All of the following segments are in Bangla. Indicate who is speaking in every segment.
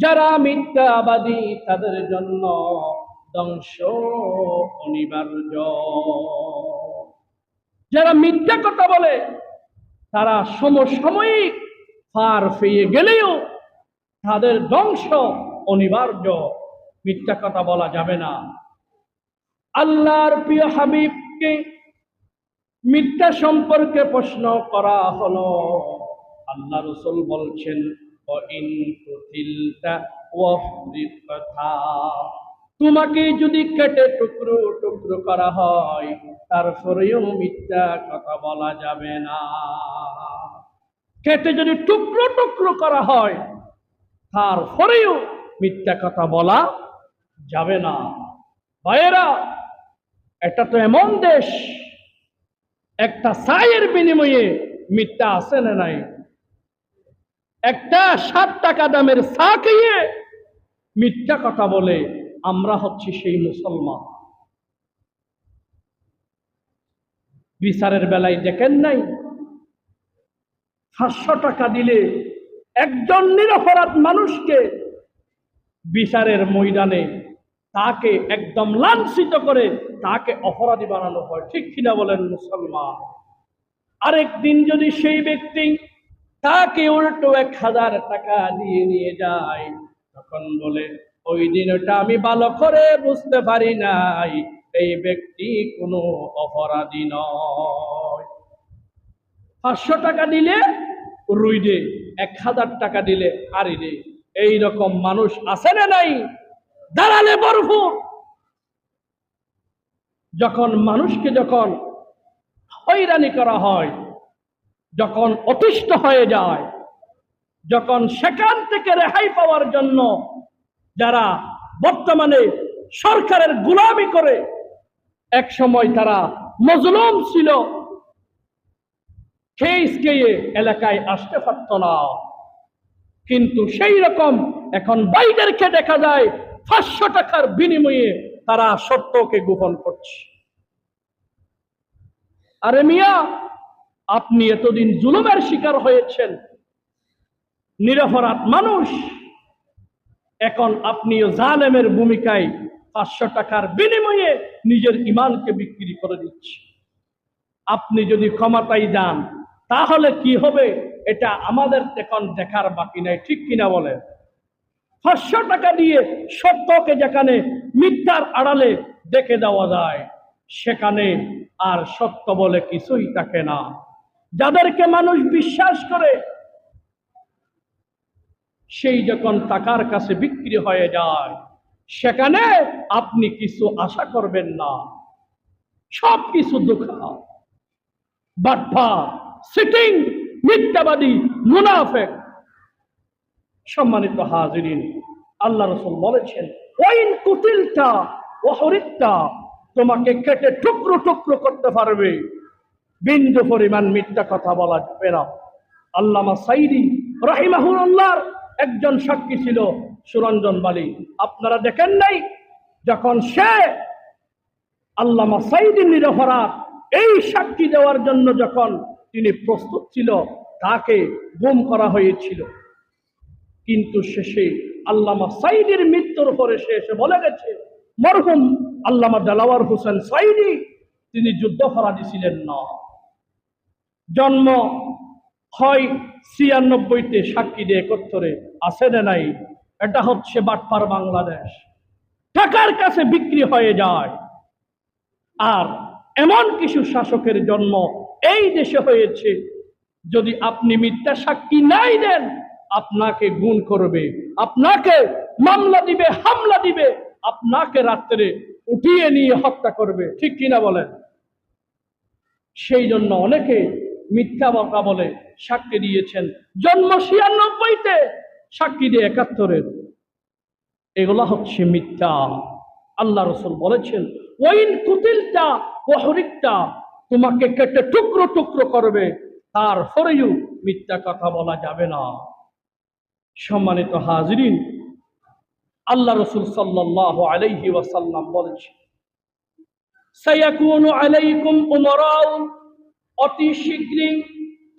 Speaker 1: যারা মিথ্যাবাদী, তাদের জন্য ধ্বংস অনিবার্য। যারা মিথ্যা কথা বলে, তারা সমসাময়িক পার পেয়ে গেলেও তাদের ধ্বংস অনিবার্য। মিথ্যা কথা বলা যাবে না। আল্লাহর প্রিয় হাবিবকে মিথ্যা সম্পর্কে প্রশ্ন করা হলো। আল্লাহ রসুল বলছেন, "ওয়াইন কুতিলতা তোমাকে যদি কেটে টুকরো টুকরো করা হয়, তারপরেও মিথ্যা কথা বলা যাবে না। কেটে যদি টুকরো টুকরো করা হয়, তারপরেও মিথ্যা কথা বলা যাবে না। ভাইয়েরা, এটা তো এমন দেশ একটা সায়ের বিনিময়ে মিথ্যা আছে না নাই? একটা সাত টাকা দামের চা খেয়ে মিথ্যা কথা বলে আমরা হচ্ছি সেই মুসলমান। বিচারের বেলায় দেখেন নাই? সাতশো টাকা দিলে একজন নিরপরাধ মানুষকে বিচারের ময়দানে তাকে একদম লাঞ্ছিত করে তাকে অপরাধী বানানো হয়। ঠিক কিনা বলেন মুসলমান? আরেক দিন যদি সেই ব্যক্তি তাকে উল্টো এক হাজার টাকা দিয়ে নিয়ে যায়, তখন বলে, ওই দিন ওটা আমি ভালো করে বুঝতে পারি নাই, এই ব্যক্তি কোনো অপরাধী নয়। পাঁচশো টাকা দিলে রুই দে, এক হাজার টাকা দিলে আরি দে। এই রকম মানুষ আছে না নাই? দাঁড়ালে ভরপুর যখন মানুষকে যখন হয়রানি করা হয়, যখন অতিষ্ঠ হয়ে যায়, যখন সেখান থেকে রেহাই পাওয়ার জন্য যারা বর্তমানে সরকারের গুলামি করে এক সময় তারা মজলুম ছিল। এলাকায় আসতে পারত না। কিন্তু সেই রকম এখন বাইরেরকে দেখা যায় পাঁচশো টাকার বিনিময়ে তারা সত্যকে গোপন করছে। আরে মিয়া, আপনি এতদিন জুলুমের শিকার হয়েছেন। নিরপরাধ মানুষ। এখন আপনিও জালেমের ভূমিকায় পাঁচশো টাকার বিনিময়ে নিজের ইমানকে বিক্রি করে দিচ্ছে আপনি যদি ক্ষমতায় যান, তাহলে কি হবে? এটা আমাদের এখন দেখার বাকি নাই। ঠিক কিনা বলে পাঁচশো টাকা দিয়ে সত্যকে যেখানে মিথ্যার আড়ালে দেখে দেওয়া যায়, সেখানে আর সত্য বলে কিছুই থাকে না। যাদেরকে মানুষ বিশ্বাস করে, সেই যখন টাকার কাছে বিক্রি হয়ে যায়, সেখানে আপনি কিছু আশা করবেন না। সব কিছু দুঃখ। বাটফা সিটিং মিথ্যাবাদী, মুনাফেক। সম্মানিত হাজিরিন, আল্লাহ রসুল বলেছেন কুতিলটা ও হরিকটা তোমাকে কেটে টুকরো টুকরো করতে পারবে। বিন্দু পরিমাণ মিথ্যা কথা বলা না। আল্লামা সাইদি রাহিমাহুল্লাহর একজন সাক্ষী ছিল সুরঞ্জন বালি। আপনারা দেখেন নাই, যখন সে আল্লামা সাইদি নিরপরাধ এই সাক্ষী দেওয়ার জন্য যখন তিনি প্রস্তুত ছিল, তাকে গুম করা হয়েছিল। কিন্তু শেষে আল্লামা সাইদির মৃত্যুর পরে সে এসে বলে গেছে, মরহুম আল্লামা দালাওয়ার হোসেন সাইদি, তিনি যুদ্ধপরাধী ছিলেন না। জন্ম হয় ছিয়ানব্বইতে সাক্ষী দিয়ে একত্তরে, আছে নাই? এটা হচ্ছে বাটপার বাংলাদেশ। টাকার কাছে বিক্রি হয়ে যায়। আর এমন কিছু শাসকের জন্ম এই দেশে হয়েছে, যদি আপনি মিথ্যা সাক্ষী নাই দেন আপনাকে গুণ করবে, আপনাকে মামলা দিবে, হামলা দিবে, আপনাকে রাত্রে উঠিয়ে নিয়ে হত্যা করবে। ঠিক কিনা বলেন? সেই জন্য অনেকে মিথ্যা বকা বলে সাক্ষী দিয়েছেন। জন্ম ছিয়ানব্বইতে সাক্ষী দিয়ে একাত্তরের। এগুলা হচ্ছে মিথ্যা। আল্লাহ রসুল বলেছেন ওইন কুতিলটা ও হরিকটা তোমাকে কেটে টুকরো টুকরো করবে, তার ফরেও মিথ্যা কথা বলা যাবে না। সম্মানিত হাজরিন, আল্লাহ রসুল সাল্লাহ আলাইহি ওয়াসাল্লাম বলেছে আলাইকুম অতি শীঘ্রই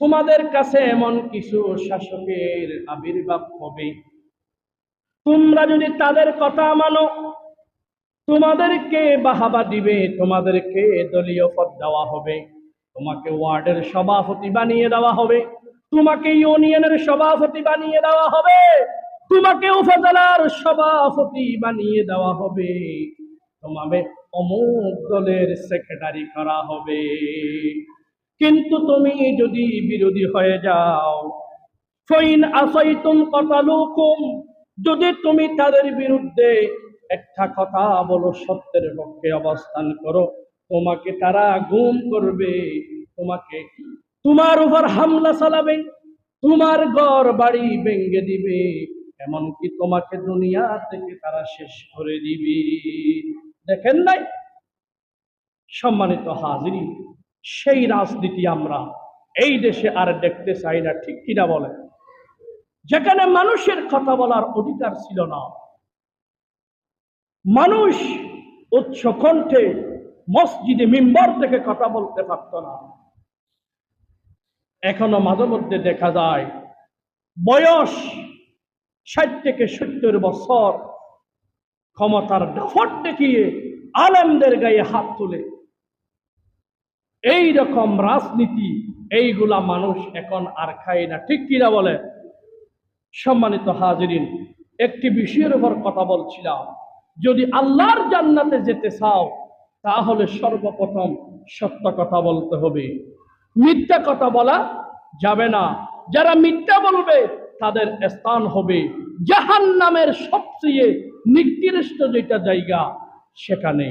Speaker 1: তোমাদের কাছে এমন কিছু শাসকের আবির্ভাব হবে। তোমরা যদি তাদের কথা মানো, তোমাদেরকে বাহাবা দিবে, তোমাদেরকে দলীয় পদ দেওয়া হবে, তোমাকে ওয়ার্ডের সভাপতি বানিয়ে দেওয়া হবে। তোমাকে ইউনিয়নের সভাপতি বানিয়ে দেওয়া হবে। তোমাকে উপজেলার সভাপতি বানিয়ে দেওয়া হবে। তোমাকে অমুক দলের সেক্রেটারি করা হবে। কিন্তু তুমি যদি বিরোধী হয়ে যাও, ফইন আসাইতুম কতালুকুম, যদি তুমি তাদের বিরুদ্ধে একটা কথা বলো, সত্যের পক্ষে অবস্থান করো, তোমাকে তারা গুম করবে, তোমাকে তোমার উপর হামলা চালাবে, তোমার ঘর বাড়ি ভেঙে দিবে, এমনকি তোমাকে দুনিয়া থেকে তারা শেষ করে দিবে। দেখেন নাই? সম্মানিত হাজিরি সেই রাজনীতি আমরা এই দেশে আর দেখতে চাই না, ঠিক কিনা বলে যেখানে মানুষের কথা বলার অধিকার ছিল না। মানুষ উচ্চ কণ্ঠে মসজিদে মিম্বর থেকে কথা বলতে পারত না। এখনও মাঝে মধ্যে দেখা যায়, বয়স ষাট থেকে সত্তর বছর, ক্ষমতার ডাফট দেখিয়ে আলেমদের গায়ে হাত তুলে। এই রকম রাজনীতি, এইগুলা মানুষ এখন আর খায় না। ঠিক কিনা বলে? সম্মানিত হাজিরিন, একটি বিষয়ের উপর কথা বলছিলাম। যদি আল্লাহর জান্নাতে যেতে চাও, তাহলে সর্বপ্রথম সত্য কথা বলতে হবে। মিথ্যা কথা বলা যাবে না। যারা মিথ্যা বলবে, তাদের স্থান হবে জাহান নামের সবচেয়ে নিকৃষ্ট যেটা জায়গা, সেখানে।